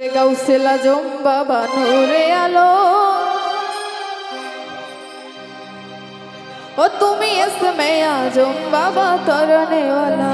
গাউসেলা জম বাবা নূরে আলো। ও তুমি এসমে আজম বাবা তরনেওয়ালা